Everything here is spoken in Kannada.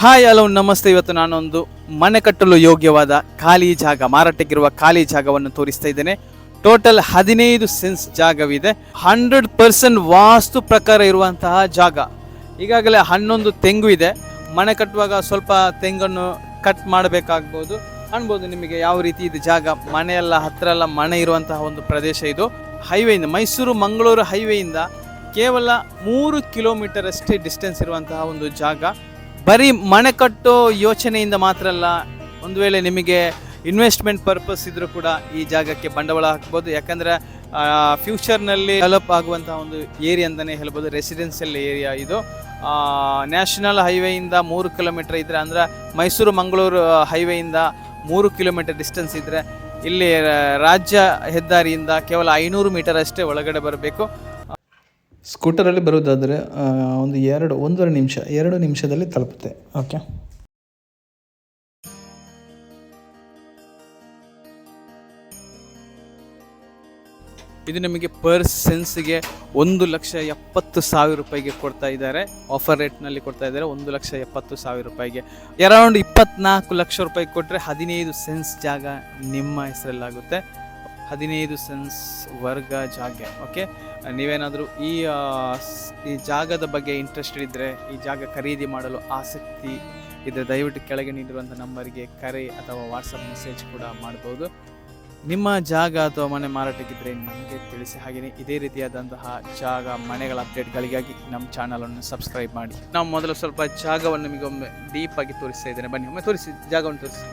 ಹಾಯ್, ಹಲೋ, ನಮಸ್ತೆ. ಇವತ್ತು ನಾನೊಂದು ಮನೆ ಕಟ್ಟಲು ಯೋಗ್ಯವಾದ ಖಾಲಿ ಜಾಗ, ಮಾರಾಟಕ್ಕಿರುವ ಖಾಲಿ ಜಾಗವನ್ನು ತೋರಿಸ್ತಾ ಇದ್ದೇನೆ. ಟೋಟಲ್ ಹದಿನೈದು ಸೆನ್ಸ್ ಜಾಗವಿದೆ. ಹಂಡ್ರೆಡ್ ಪರ್ಸೆಂಟ್ ವಾಸ್ತು ಪ್ರಕಾರ ಇರುವಂತಹ ಜಾಗ. ಈಗಾಗಲೇ ಹನ್ನೊಂದು ತೆಂಗು ಇದೆ. ಮನೆ ಕಟ್ಟುವಾಗ ಸ್ವಲ್ಪ ತೆಂಗನ್ನು ಕಟ್ ಮಾಡಬೇಕಾಗ್ಬೋದು. ಅನ್ಬೋದು ನಿಮಗೆ ಯಾವ ರೀತಿ ಇದು ಜಾಗ. ಮನೆಯೆಲ್ಲ ಹತ್ತಿರ ಎಲ್ಲ ಮನೆ ಇರುವಂತಹ ಒಂದು ಪ್ರದೇಶ ಇದು. ಹೈವೇಯಿಂದ ಮೈಸೂರು, ಮಂಗಳೂರು ಹೈವೇಯಿಂದ ಕೇವಲ ಮೂರು ಕಿಲೋಮೀಟರ್ ಅಷ್ಟೇ ಡಿಸ್ಟೆನ್ಸ್ ಇರುವಂತಹ ಒಂದು ಜಾಗ. ಬರೀ ಮನೆ ಕಟ್ಟೋ ಯೋಚನೆಯಿಂದ ಮಾತ್ರ ಅಲ್ಲ, ಒಂದು ವೇಳೆ ನಿಮಗೆ ಇನ್ವೆಸ್ಟ್ಮೆಂಟ್ ಪರ್ಪಸ್ ಇದ್ರೂ ಕೂಡ ಈ ಜಾಗಕ್ಕೆ ಬಂಡವಾಳ ಹಾಕ್ಬೋದು. ಯಾಕಂದರೆ ಫ್ಯೂಚರ್ನಲ್ಲಿ ಡೆವಲಪ್ ಆಗುವಂತಹ ಒಂದು ಏರಿಯಾ ಅಂತಲೇ ಹೇಳ್ಬೋದು. ರೆಸಿಡೆನ್ಷಿಯಲ್ ಏರಿಯಾ ಇದು. ನ್ಯಾಷನಲ್ ಹೈವೇಯಿಂದ ಮೂರು ಕಿಲೋಮೀಟರ್ ಇದ್ದರೆ ಅಂದರೆ ಮೈಸೂರು, ಮಂಗಳೂರು ಹೈವೇಯಿಂದ ಮೂರು ಕಿಲೋಮೀಟರ್ ಡಿಸ್ಟೆನ್ಸ್ ಇದ್ದರೆ ಇಲ್ಲಿ ರಾಜ್ಯ ಹೆದ್ದಾರಿಯಿಂದ ಕೇವಲ ಐನೂರು ಮೀಟರ್ ಅಷ್ಟೇ ಒಳಗಡೆ ಬರಬೇಕು. ಸ್ಕೂಟರಲ್ಲಿ ಬರೋದಾದರೆ ಒಂದು ಎರಡು, ಒಂದೂವರೆ ನಿಮಿಷ, ಎರಡು ನಿಮಿಷದಲ್ಲಿ ತಲುಪುತ್ತೆ. ಓಕೆ? ಇದು ನಿಮಗೆ ಪರ್ ಸೆನ್ಸ್ಗೆ ಒಂದು ಲಕ್ಷ ಎಪ್ಪತ್ತು ಸಾವಿರ ರೂಪಾಯಿಗೆ ಕೊಡ್ತಾ ಇದ್ದಾರೆ. ಆಫರ್ ರೇಟ್ನಲ್ಲಿ ಕೊಡ್ತಾ ಇದ್ದಾರೆ, ಒಂದು ಲಕ್ಷ ಎಪ್ಪತ್ತು ಸಾವಿರ ರೂಪಾಯಿಗೆ. ಅರೌಂಡ್ ಇಪ್ಪತ್ನಾಲ್ಕು ಲಕ್ಷ ರೂಪಾಯಿ ಕೊಟ್ಟರೆ ಹದಿನೈದು ಸೆನ್ಸ್ ಜಾಗ ನಿಮ್ಮ ಹೆಸರಲ್ಲಾಗುತ್ತೆ. ಹದಿನೈದು ಸೆನ್ಸ್ ವರ್ಗ ಜಾಗ, ಓಕೆ? ನೀವೇನಾದರೂ ಈ ಈ ಜಾಗದ ಬಗ್ಗೆ ಇಂಟ್ರೆಸ್ಟೆಡ್ ಇದ್ದರೆ ಈ ಜಾಗ ಖರೀದಿ ಮಾಡಲು ಆಸಕ್ತಿ ಇದ್ದರೆ ದಯವಿಟ್ಟು ಕೆಳಗೆ ನೀಡಿರುವಂಥ ನಂಬರಿಗೆ ಕರೆ ಅಥವಾ ವಾಟ್ಸಪ್ ಮೆಸೇಜ್ ಕೂಡ ಮಾಡ್ಬೋದು. ನಿಮ್ಮ ಜಾಗ ಅಥವಾ ಮನೆ ಮಾರಾಟಕ್ಕಿದ್ದರೆ ನಮಗೆ ತಿಳಿಸಿ, ಹಾಗೆಯೇ ಇದೇ ರೀತಿಯಾದಂತಹ ಜಾಗ, ಮನೆಗಳ ಅಪ್ಡೇಟ್ಗಳಿಗಾಗಿ ನಮ್ಮ ಚಾನಲನ್ನು ಸಬ್ಸ್ಕ್ರೈಬ್ ಮಾಡಿ. ನಾವು ಮೊದಲು ಸ್ವಲ್ಪ ಜಾಗವನ್ನು ನಿಮಗೊಮ್ಮೆ ಡೀಪಾಗಿ ತೋರಿಸ್ತಾ ಇದ್ದೇನೆ. ಬನ್ನಿ, ಒಮ್ಮೆ ತೋರಿಸಿ, ಜಾಗವನ್ನು ತೋರಿಸಿ.